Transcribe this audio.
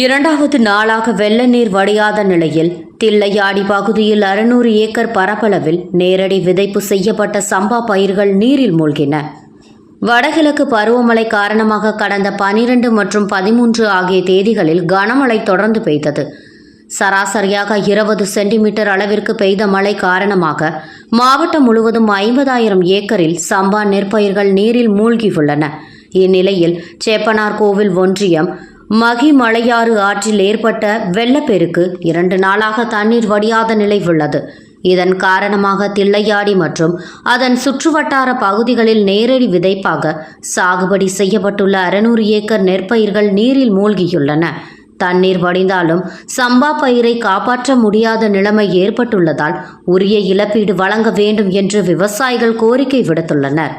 இரண்டாவது நாளாக வெள்ள நீர் வடியாத நிலையில் தில்லையாடி பகுதியில் அறுநூறு ஏக்கர் பரப்பளவில் நேரடி விதைப்பு செய்யப்பட்ட சம்பா பயிர்கள் நீரில் மூழ்கின. வடகிழக்கு பருவமழை காரணமாக கடந்த பனிரெண்டு மற்றும் பதிமூன்று ஆகிய தேதிகளில் கனமழை தொடர்ந்து பெய்தது. சராசரியாக இருபது சென்டிமீட்டர் அளவிற்கு பெய்த மழை காரணமாக மாவட்டம் முழுவதும் ஐம்பதாயிரம் ஏக்கரில் சம்பா நெற்பயிர்கள் நீரில் மூழ்கியுள்ளன. இந்நிலையில் சேப்பனார் கோவில் ஒன்றியம் மகி மலையாறு ஆற்றில் ஏற்பட்ட வெள்ளப்பெருக்கு இரண்டு நாளாக தண்ணீர் வடியாத நிலை உள்ளது. இதன் காரணமாக தில்லையாடி மற்றும் அதன் சுற்றுவட்டார பகுதிகளில் நேரடி விதைப்பாக சாகுபடி செய்யப்பட்டுள்ள அறுநூறு ஏக்கர் நெற்பயிர்கள் நீரில் மூழ்கியுள்ளன. தண்ணீர் வடிந்தாலும் சம்பா பயிரை காப்பாற்ற முடியாத நிலைமை ஏற்பட்டுள்ளதால் உரிய இழப்பீடு வழங்க வேண்டும் என்று விவசாயிகள் கோரிக்கை விடுத்துள்ளனர்.